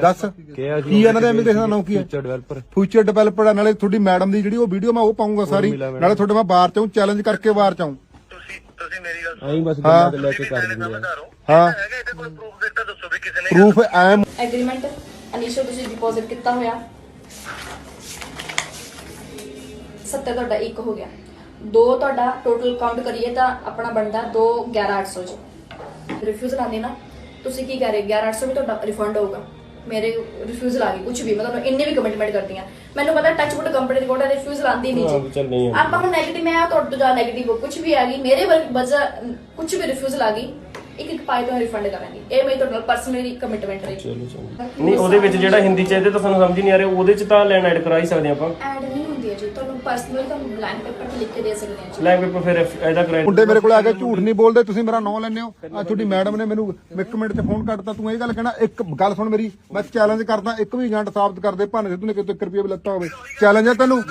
ਦੱਸ। ਕੀ ਇਹਨਾਂ ਦਾ ਇਮੀਗ੍ਰੇਸ਼ਨ ਦਾ ਨਾਮ ਕੀ ਹੈ ਫਿਊਚਰ ਡਿਵੈਲਪਰ ਫਿਊਚਰ ਡਿਵੈਲਪਰ ਨਾਲੇ ਤੁਹਾਡੀ ਮੈਡਮ ਦੀ ਜਿਹੜੀ ਉਹ ਵੀਡੀਓ ਮੈਂ ਉਹ ਪਾਉਂਗਾ ਸਾਰੀ। ਨਾਲੇ ਤੁਹਾਡੇ ਮੈਂ ਬਾਹਰ ਚਾਉਂ ਚੈਲੰਜ ਕਰਕੇ ਬਾਹਰ ਚਾਉਂ ਤੁਸੀਂ ਤੁਸੀਂ ਮੇਰੀ ਗੱਲ ਹਾਂ। ਹਾਂ ਸਮਝਦਾਰ ਹਾਂ। ਹੈਗਾ ਇਹਦੇ ਕੋਈ ਪ੍ਰੂਫ ਦਿੱਤਾ ਦੱਸੋ ਵੀ ਕਿਸੇ ਨੇ ਪ੍ਰੂਫ ਐਮ ਐਗਰੀਮੈਂਟ ਇਨੀਸ਼ੀਅਲ ਤੁਸੀਂ ਡਿਪੋਜ਼ਿਟ ਕੀਤਾ ਹੋਇਆ? 70 ਤੁਹਾਡਾ ਇੱਕ ਹੋ ਗਿਆ। ਦੋ ਤੁਹਾਡਾ ਟੋਟਲ ਕਾਊਂਟ ਕਰੀਏ ਤਾਂ ਆਪਣਾ ਬਣਦਾ 2 11800 ਚ। ਰਿਫਿਊਜ਼ਲ ਆਉਂਦੇ ਨਾ ਤੁਸੀਂ ਕੀ ਕਹਿ ਰਹੇ? 11800 ਵੀ ਤੁਹਾਡਾ ਰਿਫੰਡ ਹੋਊਗਾ। ਮੇਰੇ ਰਿਫਿਊਜ਼ਲ ਆ ਗਈ ਕੁਝ ਵੀ ਮੈਂ ਤੁਹਾਨੂੰ ਇੰਨੀ ਵੀ ਕਮਿਟਮੈਂਟ ਕਰਦੀ ਆ ਮੈਨੂੰ ਪਤਾ ਟੱਚਵੁੱਡ ਕੰਪਨੀ ਦੀ ਕੋਲ ਰਿਫਿਊਜ਼ਲ ਆਂਦੀ ਨਹੀਂ ਜੀ। ਆਪਾਂ ਹੁਣ 네ਗੇਟਿਵ ਮੈਂ ਤੁਹਾਡੇ ਤੋਂ ਜਾ 네ਗੇਟਿਵ ਕੁਝ ਵੀ ਆ ਗਈ ਮੇਰੇ ਵਜ੍ਹਾ ਕੁਝ ਵੀ ਰਿਫਿਊਜ਼ਲ ਆ ਗਈ ਇੱਕ ਇੱਕ ਪਾਈ ਤੋਂ ਰਿਫੰਡ ਕਰਾਂਗੀ। ਇਹ ਮੇਰੀ ਤੁਹਾਡੇ ਨਾਲ ਪਰਸਨਲੀ ਕਮਿਟਮੈਂਟ ਰਹੀ। ਨਹੀਂ ਉਹਦੇ ਵਿੱਚ ਜਿਹੜਾ ਹਿੰਦੀ ਚ ਇਹਦੇ ਤਾਂ ਸਾਨੂੰ ਸਮਝ ਹੀ ਨਹੀਂ ਆ ਰਿਹਾ ਉਹਦੇ ਚ ਤਾਂ ਲਾਈਨ ਐਡ ਕਰਾ ਹੀ ਸਕਦੇ ਆਪਾਂ। ਐਡ ਨਹੀਂ ਹੁੰਦੀ ਹੈ ਜੀ ਤੁਹਾਨੂੰ ਪਰਸਨਲੀ ਤੁਹਾਨੂੰ ਬਲੈਂਕ ਪੇਪਰ ਤੇ ਲਿਖ ਕੇ ਦੇ ਸਕਦੇ ਹਾਂ ਜੀ। ਬਲੈਂਕ ਪੇਪਰ ਫਿਰ ਇਹਦਾ ਕਰਾਇਆ ਮੁੰਡੇ ਮੇਰੇ ਕੋਲ ਆ ਕੇ ਝੂਠ ਨਹੀਂ ਬੋਲਦੇ ਤੁਸੀਂ ਮੇਰਾ ਨਾਂ ਲੈਂਦੇ ਹੋ। ਆ ਤੁਹਾਡੀ ਮੈਡਮ ਨੇ ਮੈਨੂੰ ਇੱਕ ਮਿੰਟ 'ਚ ਫੋਨ ਕੱਟਤਾ ਤੂੰ ਇਹ ਗੱਲ ਕਹਿਣਾ ਇੱਕ ਗੱਲ ਸੁਣ ਮੇਰੀ ਮੈਂ ਚੈਲੰਜ ਕਰਦਾ ਇੱਕ ਵੀ ਏਜੰਟ ਸਾਬਤ ਕਰਦੇ ਭਾਨੇ ਸਿੱਧੂ ਨੇ ਕਿਤੇ 1 ਰੁਪਏ ਵੀ ਲੱਤਾ ਹੋਵੇ। ਚੈਲੰਜ ਹੈ ਤੈਨੂੰ?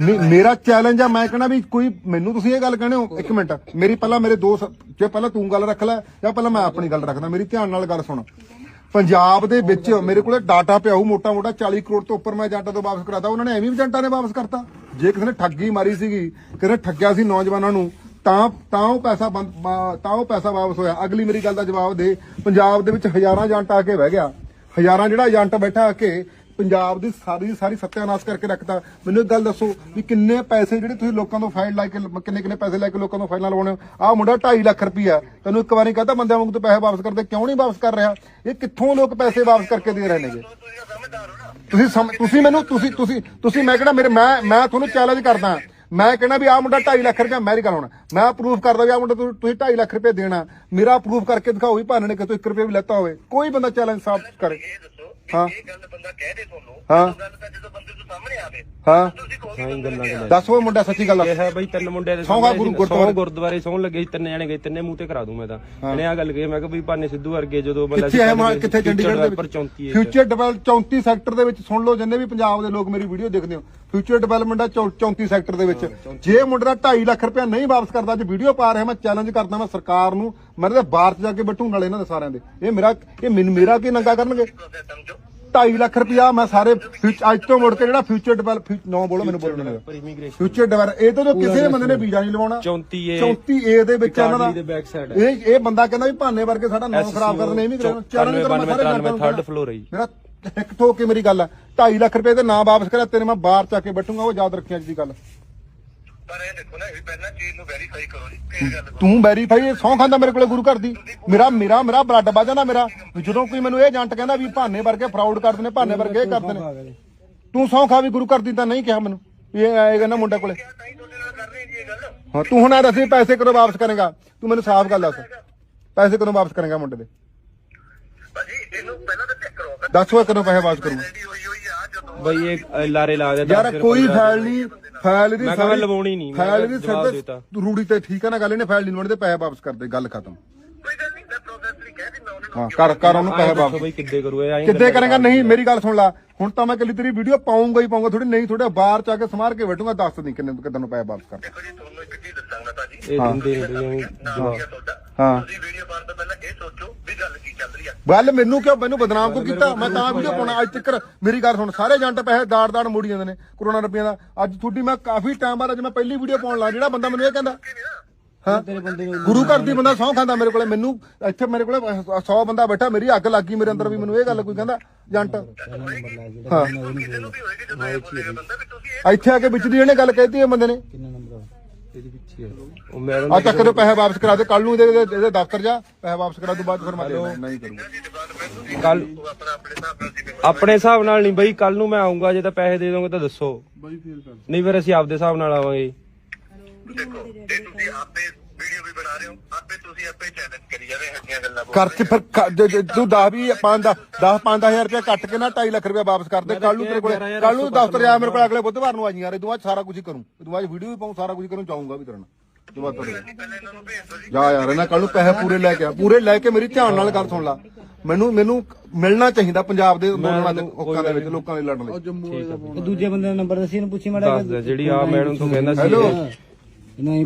ਨਹੀਂ ਮੇਰਾ ਚੈਲੰਜ ਆ ਮੈਂ ਕਹਿਣਾ ਵੀ ਕੋਈ ਮੈਨੂੰ ਤੁਸੀਂ ਇਹ ਗੱਲ ਕਹਿੰਦੇ ਹੋ ਇੱਕ ਮਿੰਟ। ਮੇਰੀ ਪਹਿਲਾਂ ਮੇਰੇ ਦੋ ਸ- ਜੇ ਪਹਿਲਾਂ ਤੂੰ ਗੱਲ ਰੱਖ ਲੈ ਜਾਂ ਪਹਿਲਾਂ ਮੈਂ ਆਪਣੀ ਗੱਲ ਰੱਖਦਾ ਮੇਰੀ ਧਿਆਨ ਨਾਲ ਗੱਲ ਸੁਣ। ਪੰਜਾਬ ਦੇ ਵਿੱਚ ਮੇਰੇ ਕੋਲੇ ਡਾਟਾ ਪਿਆ ਹੋਊ, ਮੋਟਾ ਮੋਟਾ 40 ਕਰੋੜ ਤੋਂ ਉੱਪਰ ਮੈਂ ਏਜੰਟਾਂ ਤੋਂ ਵਾਪਸ ਕਰਾਤਾ। ਉਹਨਾਂ ਨੇ ਐਵੇਂ ਵੀ ਏਜੰਟਾਂ ਨੇ ਵਾਪਸ ਕਰਤਾ। ਜੇ ਕਿਸੇ ਨੇ ਠੱਗੀ ਮਾਰੀ ਸੀਗੀ ਕਿਸੇ ਨੇ ਠੱਗਿਆ ਸੀ ਨੌਜਵਾਨਾਂ ਨੂੰ, ਤਾਂ ਤਾਂ ਉਹ ਪੈਸਾ ਬੰਦ ਤਾਂ ਉਹ ਪੈਸਾ ਵਾਪਸ ਹੋਇਆ। ਅਗਲੀ ਮੇਰੀ ਗੱਲ ਦਾ ਜਵਾਬ ਦੇ, ਪੰਜਾਬ ਦੇ ਵਿੱਚ ਹਜ਼ਾਰਾਂ ਏਜੰਟ ਆ ਕੇ ਬਹਿ ਗਿਆ। ਹਜ਼ਾਰਾਂ ਜਿਹੜਾ ਏਜੰਟ ਬੈਠਾ ਆ ਕੇ ਪੰਜਾਬ ਦੀ ਸਾਰੀ ਦੀ ਸਾਰੀ ਸੱਤਿਆਨਾਸ਼ ਕਰਕੇ ਰੱਖਤਾ। ਮੈਨੂੰ ਇੱਕ ਗੱਲ ਦੱਸੋ ਵੀ ਕਿੰਨੇ ਪੈਸੇ ਜਿਹੜੇ ਤੁਸੀਂ ਲੋਕਾਂ ਤੋਂ ਫਾਈਲ ਲੈ ਕੇ ਕਿੰਨੇ ਕਿੰਨੇ ਪੈਸੇ ਲੈ ਕੇ ਲੋਕਾਂ ਤੋਂ ਫਾਈਲਾਂ ਲਵਾਉਣੇ ਆਹ ਮੁੰਡਾ 2.5 ਲੱਖ ਰੁਪਇਆ ਤੈਨੂੰ ਇੱਕ ਵਾਰੀ ਕਹਤਾ ਬੰਦਿਆਂ ਵਾਂਗੂ ਤੂੰ ਪੈਸੇ ਵਾਪਸ ਕਰਦੇ, ਕਿਉਂ ਨਹੀਂ ਵਾਪਸ ਕਰ ਰਿਹਾ? ਇਹ ਕਿੱਥੋਂ ਲੋਕ ਪੈਸੇ ਵਾਪਸ ਕਰਕੇ ਦੇ ਰਹੇ ਨੇਗੇ? ਤੁਸੀਂ ਤੁਸੀਂ ਮੈਨੂੰ ਤੁਸੀਂ ਤੁਸੀਂ ਤੁਸੀਂ ਮੈਂ ਕਿਹੜਾ ਮੇਰੇ ਮੈਂ ਮੈਂ ਤੁਹਾਨੂੰ ਚੈਲੰਜ ਕਰਦਾ। ਮੈਂ ਕਹਿੰਦਾ ਵੀ ਆਹ ਮੁੰਡਾ 2.5 ਲੱਖ ਰੁਪਏ ਮੈਂ ਗੱਲ ਹੁਣ ਮੈਂ ਪ੍ਰੂਫ ਕਰਦਾ ਵੀ ਆਹ ਮੁੰਡਾ ਤੁਸੀਂ ਤੁਸੀਂ 2.5 ਲੱਖ ਰੁਪਏ ਦੇਣਾ। ਮੇਰਾ ਪ੍ਰੂਫ ਕਰਕੇ ਦਿਖਾਓ ਵੀ ਭਾਨੇ ਨੇ ਕਿਤੋਂ 1 ਰੁਪਏ ਵੀ ਲੈਤਾ ਹੋਵੇ। ਕੋਈ ਬੰਦਾ ਚੈਲੰਜ ਸਾਬਤ ਕਰੇ। ਹਾਂ। ਇਹ ਗੱਲ ਬੰਦਾ ਕਹਿ ਦੇ ਤੁਹਾਨੂੰ ਹਾਂ। ਉਹ ਗੱਲ ਤਾਂ ਜਦੋਂ ਬੰਦੇ ਤੋਂ ਸਾਹਮਣੇ ਆਵੇ ਹਾਂ। ਤੁਸੀਂ ਕਹੋਗੇ ਬੰਦਾ ਕਿਹਾ। ਦੱਸ ਉਹ ਮੁੰਡਾ ਸੱਚੀ ਗੱਲ ਇਹ ਦੱਸ ਹੈ ਬਈ ਤਿੰਨ ਮੁੰਡਿਆਂ ਦੇ ਸਹੁੰ ਖਾ ਗੁਰੂ ਗੁਰਦੁਆਰੇ। ਸਹੁੰ ਗੁਰਦੁਆਰੇ। ਸੌਣ ਲੱਗੇ ਸੀ ਤਿੰਨ ਜਣੇ ਗਏ ਤਿੰਨੇ ਮੂੰਹ ਤੇ ਕਰਾ ਦੂੰ ਮੈਂ ਤਾਂ। ਇਹਨੇ ਆ ਗੱਲ ਕਹੀ ਮੈਂ ਕਿਹਾ ਵੀ ਭਾਨੇ ਸਿੱਧੂ ਵਰਗੇ ਜਦੋਂ ਕਿੱਥੇ ਹੈ ਮਾ ਕਿੱਥੇ ਚੰਡੀਗੜ੍ਹ ਦੇ ਪਰ ਵਿੱਚ? 34 ਹੈ। ਫਿਊਚਰ ਡਿਵੈਲਪ 34 ਸੈਕਟਰ ਦੇ ਵਿੱਚ ਸੁਣ ਲਓ ਜਿੰਨੇ ਵੀ ਪੰਜਾਬ ਦੇ ਲੋਕ ਮੇਰੀ ਵੀਡੀਓ ਦੇਖਦੇ ਹੋ। ਫਿਊਚਰ ਡਿਵੈਲਪਮੈਂਟ ਆ ਚੌ- 34 ਸੈਕਟਰ ਦੇ ਵਿੱਚ। ਜੇ ਮੁੰਡੇ ਦਾ 2.5 ਲੱਖ ਰੁਪਇਆ ਨਹੀਂ ਵਾਪਸ ਕਰਦਾ ਅੱਜ ਵੀਡੀਓ ਪਾ ਰਿਹਾ ਮੈਂ ਚੈਲੰਜ ਕਰਦਾ ਮੈਂ ਸਰਕਾਰ ਨੂੰ। ਮੈਂ ਇਹਦੇ ਬਾਹਰ ਚ ਜਾ ਕੇ ਬੈਠੂ ਨਾਲੇ ਇਹਨਾਂ ਦੇ ਸਾਰਿਆਂ ਦੇ। ਇਹ ਮੇਰਾ ਇਹ ਮੈਨੂੰ- ਮੇਰਾ ਕੀ ਨੰਗਾ ਕਰਨਗੇ? ਸਮਝੋ। 2.5 ਲੱਖ ਰੁਪਇਆ ਮੈਂ ਸਾਰੇ ਫਿਊਚ- ਅੱਜ ਤੋਂ ਮੁੜ ਕੇ ਜਿਹੜਾ ਫਿਊਚਰ ਡਿਵੈਲਪ ਨੋ ਬੋਲੋ ਮੈਨੂੰ ਬੋਲਣ ਨਹੀਂ ਫਿਊਚਰ ਡਿਵੈਲਪ ਇਹ ਤੋਂ ਜੋ ਕਿਸੇ ਬੰਦੇ ਨੇ ਵੀਜ਼ਾ ਨਹੀਂ ਲਵਾਉਣਾ। 34 ਏ 34 ਏ ਦੇ ਵਿੱਚ ਇਹਨਾਂ ਦਾ ਦੇ back side ਇਹ ਇਹ ਬੰਦਾ ਕਹਿੰਦਾ ਵੀ ਭਾਨੇ ਵਰਗੇ ਸਾਡਾ ਨਾਮ ਖਰਾਬ ਕਰਦੇ ਨੇ ਇਹ ਵੀ ਕਰਾਉਣਾ ਚੈਲੰਜ ਕਰਨਾ ਸਾਰੇ ਜਨਤਾ ਨੂੰ ਥਰਡ ਫਲੋਰ ਹੈ ਜੀ। ਮੇਰਾ ਇੱਕ ਠੋਕ ਕੇ ਮੇਰੀ ਗੱਲ ਹੈ। 2.5 ਲੱਖ ਰੁਪਏ ਦੇ ਨਾ ਵਾਪਸ ਕਰਿਆ ਤੇਰੇ ਮੈਂ ਬਾਹਰ ਚਾ ਕੇ ਬੈਠੂੰਗਾ ਉਹ ਯਾਦ ਰੱਖਿਆ ਜੀ ਗੱਲ। ਪਰ ਇਹ ਦੇਖੋ ਨਾ ਇਹ ਪਹਿਲਾਂ ਚੀਜ਼ ਨੂੰ ਵੈਰੀਫਾਈ ਕਰੋ ਜੀ ਫਿਰ ਗੱਲ ਕਰੋ। ਤੂੰ ਵੈਰੀਫਾਈ ਸੌਂ ਖਾਂਦਾ ਮੇਰੇ ਕੋਲੇ ਗੁਰੂ ਘਰ ਦੀ। ਮੇਰਾ ਮੇਰਾ ਮੇਰਾ ਬਲੱਡ ਵੱਜ ਜਾਂਦਾ ਮੇਰਾ। ਵੀ ਜਦੋਂ ਕੋਈ ਮੈਨੂੰ ਇਹ ਏਜੰਟ ਕਹਿੰਦਾ ਵੀ ਭਾਨੇ ਵਰਗੇ ਫਰਾਡ ਕਰਦੇ ਨੇ ਭਾਨੇ ਵਰਗੇ ਇਹ ਕਰਦੇ ਨੇ ਤੂੰ ਸੌਂ ਖਾ ਵੀ ਗੁਰੂ ਘਰ ਦੀ ਤਾਂ ਨਹੀਂ ਕਿਹਾ ਮੈਨੂੰ। ਵੀ ਇਹ ਆਏਗਾ ਨਾ ਮੁੰਡਾ ਕੋਲੇ। ਤਾਂ ਹੀ ਤੁਹਾਡੇ ਨਾਲ ਕਰ ਰਹੇ ਜੀ ਇਹ ਗੱਲ ਹਾਂ ਤੂੰ ਹੁਣ ਇਹ ਦੱਸ ਵੀ ਪੈਸੇ ਕਦੋਂ ਵਾਪਸ ਕਰੇਗਾ? ਤੂੰ ਮੈਨੂੰ ਸਾਫ਼ ਗੱਲ ਦੱਸ। ਪੈਸੇ ਕਦੋਂ ਵਾਪਸ ਕਰੇਗਾ ਮੁੰਡੇ ਦੇ? ਭਾਜੀ ਇਹਨੂੰ ਪਹਿਲਾਂ ਤਾਂ ਚੈੱਕ ਕਰੋ। ਦੱਸ ਕਦੋਂ ਪੈਸੇ ਵਾਪਸ ਕਰੂੰਗਾ? ਰੈਡੀ ਹੋਈ ਹੋਈ ਆ ਜਦੋਂ ਬਈ ਇਹ ਲਾਰੇ ਲਾ ਦੇ ਯਾਰ ਕੋਈ ਫਾਈਲ ਨਹੀਂ। ਫਾਈਲ ਦੀ ਮੈਂ ਕਿਹਾ ਮੈਂ ਸਾਰੀ- ਲਵਾਉਣੀ ਨਹੀਂ, ਮੈਂ ਫਾਈਲ ਦੀ ਜਵਾਬ ਸਿਰ ਦਿੱਤਾ। ਤੇ ਰੂੜੀ ਤੇ ਠੀਕ ਹੈ ਨਾ ਗੱਲ ਇਹਨੇ ਫਾਈਲ ਨਹੀਂ ਲਵਾਉਣੀ ਤੇ ਪੈਸੇ ਵਾਪਸ ਕਰ ਦੇ ਗੱਲ ਖਤਮ ਕੋਈ ਗੱਲ ਨਹੀਂ ਮੈਂ ਪ੍ਰੋਸੈਸ ਵੀ ਕਹਿ ਦਿੰਦਾ ਉਹਨਾਂ ਨੂੰ ਹਾਂ ਕਰ ਕਰ ਉਹਨੂੰ ਪੈਸੇ ਦੱਸੋ ਵਾਪਸ ਬਈ ਕਿੱਦੇ ਕਰੂ ਇਹ ਕਿੱਦੇ ਕਰੇਗਾ? ਨਹੀਂ ਮੇਰੀ ਗੱਲ ਸੁਣ ਲੈ। ਹੁਣ ਤਾਂ ਮੈਂ ਕੱਲੀ ਤੇਰੀ ਵੀਡੀਓ ਪਾਉਂਗਾ ਹੀ ਪਾਉਂਗਾ ਥੋੜੀ ਨਹੀਂ ਥੋੜੇ ਬਾਹਰ ਚ ਆ ਕੇ ਸਮਾਰ ਕੇ ਬੈਠੂਗਾ ਦੱਸ ਨਹੀਂ ਕਿੰਨੇ ਕਿਦਾਂ ਨੂੰ ਪੈਸੇ ਵਾਪਸ ਕਰ ਦੇਖੋ ਜੀ ਤੁਹਾਨੂੰ ਇੱਕ ਚੀਜ਼ ਦੱਸਾਂਗਾ ਭਾਜੀ। ਇਹ ਦਿੰਦੇ ਨਹੀਂ ਤੁਸੀਂ ਨਾਮ ਕੀ ਆ ਤੁਹਾਡਾ? ਹਾਂ। ਤੁਸੀਂ ਵੀਡੀਓ ਪਾਉਣ ਤੋਂ ਪਹਿਲਾਂ ਇਹ ਸੋਚੋ ਵੀ ਗੱਲ ਕੀ ਚੱਲ ਰਹੀ ਆ। ਗੱਲ ਮੈਨੂੰ ਕਿਉਂ ਮੈਨੂੰ ਬਦਨਾਮ ਕਿਉਂ ਕੀਤਾ? ਮੈਂ ਤਾਂ ਵੀਡੀਓ ਪਾਉਣਾ ਅੱਜ ਤੱਕ ਮੇਰੀ ਗੱਲ ਸੁਣ ਸਾਰੇ ਏਜੰਟ ਪੈਸੇ ਦਾੜ ਦਾੜ ਮੋੜੀ ਜਾਂਦੇ ਨੇ ਕਰੋਨਾ ਰੁਪਈਆ ਦਾ। ਅੱਜ ਤੁਹਾਡੀ ਮੈਂ ਕਾਫੀ ਟਾਈਮ ਬਾਅਦ ਅੱਜ ਮੈਂ ਪਹਿਲੀ ਵੀਡੀਓ ਪਾਉਣ ਲੱਗਾ ਜਿਹੜਾ ਬੰਦਾ ਮੈਨੂੰ ਇਹ ਕਹਿੰਦਾ ਹਾਂ? ਗੁਰੂ ਘਰ ਦੀ ਬੰਦਾ ਸਹੁੰ ਖਾਂਦਾ ਮੇਰੇ ਕੋਲੇ ਮੈਨੂੰ ਇੱਥੇ ਮੇਰੇ ਕੋਲੇ 100 ਬੰਦਾ ਬੈਠਾ ਮੇਰੀ ਅੱਗ ਲੱਗੀ ਮੇਰੇ ਅੰਦਰ ਵੀ ਮੈਨੂੰ ਇਹ ਗੱਲ ਕੋਈ ਕਹਿੰਦਾ ਏਜੰਟ ਹਾਂ। ਕਿਸੇ ਨੂੰ ਵੀ ਹੋਏਗੀ ਜਦੋਂ ਇਹ ਬੋਲੇਗਾ ਬੰਦਾ ਵੀ ਤੁਸੀਂ ਇਹ ਇੱਥੇ ਆ ਕੇ ਵਿੱਚ ਦੀ ਇਹਨੇ ਗੱਲ ਕਹਿਤੀ ਇਹ ਬੰਦੇ ਨੇ। ਆ? ਚੱਕ ਦੇ ਪੈਸੇ ਵਾਪਸ ਕਰਾ ਦੇ ਕੱਲ ਨੂੰ ਇਹਦੇ ਇਹਦੇ- ਦਫ਼ਤਰ ਜਾ ਪੈਸੇ ਵਾਪਸ ਕਰਾ ਦੋ ਬਾਅਦ ਫਿਰ ਮੈਂ ਦੇਣਾ ਨਹੀਂ ਕਰੂੰਗਾ। ਡਿਪਾਰਟਮੈਂਟ ਤੁਸੀਂ ਕੱਲ ਆਪਣਾ ਆਪਣੇ ਹਿਸਾਬ ਨਾਲ ਜਿਵੇਂ ਆਪਣੇ ਹਿਸਾਬ ਨਾਲ ਨਹੀਂ ਬਈ ਕੱਲ ਨੂੰ ਮੈਂ ਆਉਂਗਾ ਜੇ ਤਾਂ ਪੈਸੇ ਦੇ ਦੋਗੇ ਤਾਂ ਦੱਸੋ। ਨਹੀਂ ਫਿਰ ਅਸੀਂ ਆਪਦੇ ਹਿਸਾਬ ਨਾਲ ਆਵਾਂਗੇ। ਦੇਖੋ ਜੇ ਤੁਸੀਂ ਆਪੇ ਵੀਡੀਓ ਵੀ ਬਣਾ ਰਹੇ ਹੋ ਆਪੇ ਤੁਸੀਂ ਆਪੇ ਚੈਲੰਜ ਕਰੀ ਜਾਵੇ ਹੱਡੀਆਂ ਗੱਲਾਂ ਬੋਲ ਕਰ ਚ ਫਿਰ ਕ- ਜੇ- ਜੇ ਤੂੰ 10 ਵੀ 5 10 10 5000 ਰੁਪਏ ਕੱਟ ਕੇ ਨਾ 2.5 ਲੱਖ ਰੁਪਏ ਵਾਪਸ ਕਰ ਦੇ। ਕੱਲ ਨੂੰ ਤੇਰੇ ਕੋਲੇ ਕੱਲ ਨੂੰ ਦਫ਼ਤਰ ਜਾ ਮੇਰੇ ਕੋਲ ਅਗਲੇ ਬੁੱਧਵਾਰ ਨੂੰ ਆ ਜੀ ਯਾਰ ਇਹ ਤੋਂ ਬਾਅਦ ਸਾਰਾ ਕੁਝ ਹੀ ਕਰੂੰ। ਇਹ ਤੋਂ ਬਾਅਦ ਵੀਡੀਓ ਵੀ ਪਾਉਂ ਸਾਰਾ ਕੁਝ ਕਰੂੰ ਚਾਹੂੰਗਾ ਵੀ ਕਰਨਾ ਇਹ ਤੋਂ ਬਾਅਦ ਤੁਹਾਡੇ ਪਹਿਲਾਂ ਇਹਨਾਂ ਨੂੰ ਭੇਜ ਦਿਓ ਜੀ। ਜਾ ਯਾਰ ਇਹਨਾਂ ਕੱਲ ਨੂੰ ਪੈਸੇ ਪੂਰੇ ਲੈ ਕੇ ਆ। ਪੂਰੇ ਲੈ ਕੇ ਮੇਰੀ ਧਿਆਨ ਨਾਲ ਗੱਲ ਸੁਣ ਲਾ। ਮੈਨੂੰ ਮੈਨੂੰ ਮਿਲਣਾ ਚਾਹੀਦਾ ਪੰਜਾਬ ਦੇ ਅੰਦੋਲਨਾਂ ਦੇ ਹੱਕਾਂ ਦੇ ਵਿੱਚ ਲੋਕਾਂ ਲਈ ਲੜਨ ਲਈ। ਦੂਜੇ ਬੰਦੇ ਦਾ ਨੰਬਰ ਦੱਸੀ ਇਹਨੂੰ ਪੁੱਛੀ ਮਾੜਾ ਦੱਸ ਦੇ ਜਿਹੜੀ ਆ ਮੈਡਮ ਤੋਂ ਕਹਿੰਦਾ ਸੀ ਹੈਲੋ। ਨਹੀਂ